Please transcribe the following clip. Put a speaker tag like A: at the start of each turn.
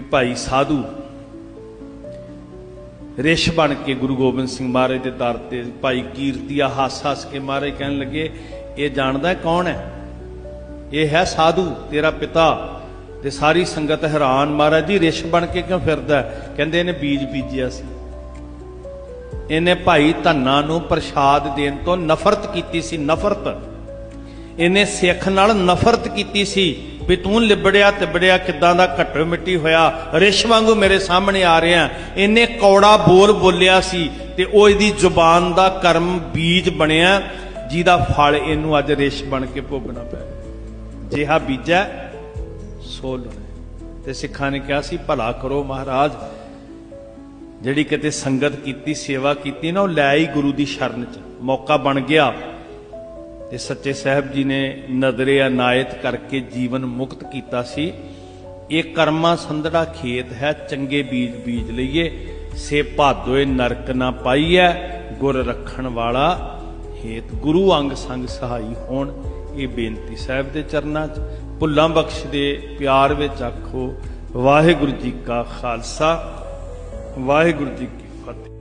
A: ਭਾਈ ਸਾਧੂ ਰਿਸ਼ ਬਣ ਕੇ ਗੁਰੂ ਗੋਬਿੰਦ ਸਿੰਘ ਮਹਾਰਾਜ ਦੇ ਦਰ ਤੇ ਭਾਈ ਕੀਰਤੀਆ ਹੱਸ ਹੱਸ ਕੇ ਮਹਾਰਾਜ ਕਹਿਣ ਲੱਗੇ, ਇਹ ਜਾਣਦਾ ਕੌਣ ਹੈ? ਇਹ ਹੈ ਸਾਧੂ, ਤੇਰਾ ਪਿਤਾ। ਤੇ ਸਾਰੀ ਸੰਗਤ ਹੈਰਾਨ, ਮਹਾਰਾਜ ਜੀ, ਰਿਸ਼ ਬਣ ਕੇ ਕਿਉਂ ਫਿਰਦਾ ਕਹਿੰਦੇ, ਇਹਨੇ ਬੀਜ ਬੀਜਿਆ ਸੀ। ਇਹਨੇ ਭਾਈ ਧੰਨਾ ਨੂੰ ਪ੍ਰਸ਼ਾਦ ਦੇਣ ਤੋਂ ਨਫ਼ਰਤ ਕੀਤੀ ਸੀ, ਨਫ਼ਰਤ। ਇਹਨੇ ਸਿੱਖ ਨਾਲ ਨਫ਼ਰਤ ਕੀਤੀ ਸੀ। ਵੀ ਤੂੰ ਲਿਬੜਿਆ ਤਿਬੜਿਆ ਕਿੱਦਾਂ ਦਾ ਘੱਟੋ ਮਿੱਟੀ ਹੋਇਆ? ਰਿਸ਼ ਵਾਂਗੂ ਮੇਰੇ ਸਾਹਮਣੇ ਆ ਰਿਹਾ ਇਹਨੇ ਕੌੜਾ ਬੋਲ ਬੋਲਿਆ ਸੀ ਤੇ ਉਹ ਇਹਦੀ ਜ਼ੁਬਾਨ ਦਾ ਕਰਮ ਬੀਜ ਬਣਿਆ। ਜਿਹਦਾ ਫਲ ਇਹਨੂੰ ਅੱਜ ਰਿਸ਼ ਬਣ ਕੇ ਭੋਗਣਾ ਪੈ ਜਿਹਾ ਬੀਜਾ, ਸੋ ਲੁਣੇ ਤੇ ਸਿੱਖਾਂ ਨੇ ਕਿਹਾ ਸੀ, ਭਲਾ ਕਰੋ ਮਹਾਰਾਜ। ਜਿਹੜੀ ਕਿਤੇ ਸੰਗਤ ਕੀਤੀ, ਸੇਵਾ ਕੀਤੀ ਨਾ, ਉਹ ਲੈ ਹੀ ਗੁਰੂ ਦੀ ਸ਼ਰਨ ਚ। ਮੌਕਾ ਬਣ ਗਿਆ। ਤੇ ਸੱਚੇ ਸਾਹਿਬ ਜੀ ਨੇ ਨਜ਼ਰੇ ਅਨਾਇਤ ਕਰਕੇ ਜੀਵਨ ਮੁਕਤ ਕੀਤਾ ਸੀ। ਇਹ ਕਰਮਾ ਸੰਧੜਾ ਖੇਤ ਹੈ, ਚੰਗੇ ਬੀਜ ਬੀਜ ਲਈਏ। ਸੇ ਭਾਦੋਏ ਨਰਕ ਨਾ ਪਾਈਐ, ਗੁਰ ਰੱਖਣ ਵਾਲਾ ਹੇਤ ਗੁਰੂ ਅੰਗ ਸੰਗ ਸਹਾਈ ਹੋਣ। ਇਹ ਬੇਨਤੀ ਸਾਹਿਬ ਦੇ ਚਰਨਾਂ 'ਚ। ਭੁੱਲਾਂ ਬਖਸ਼ ਦੇ ਪਿਆਰ ਵਿੱਚ ਆਖੋ, ਵਾਹਿਗੁਰੂ ਜੀ ਕਾ ਖਾਲਸਾ, ਵਾਹਿਗੁਰੂ ਜੀ ਕੀ ਫਤਿਹ।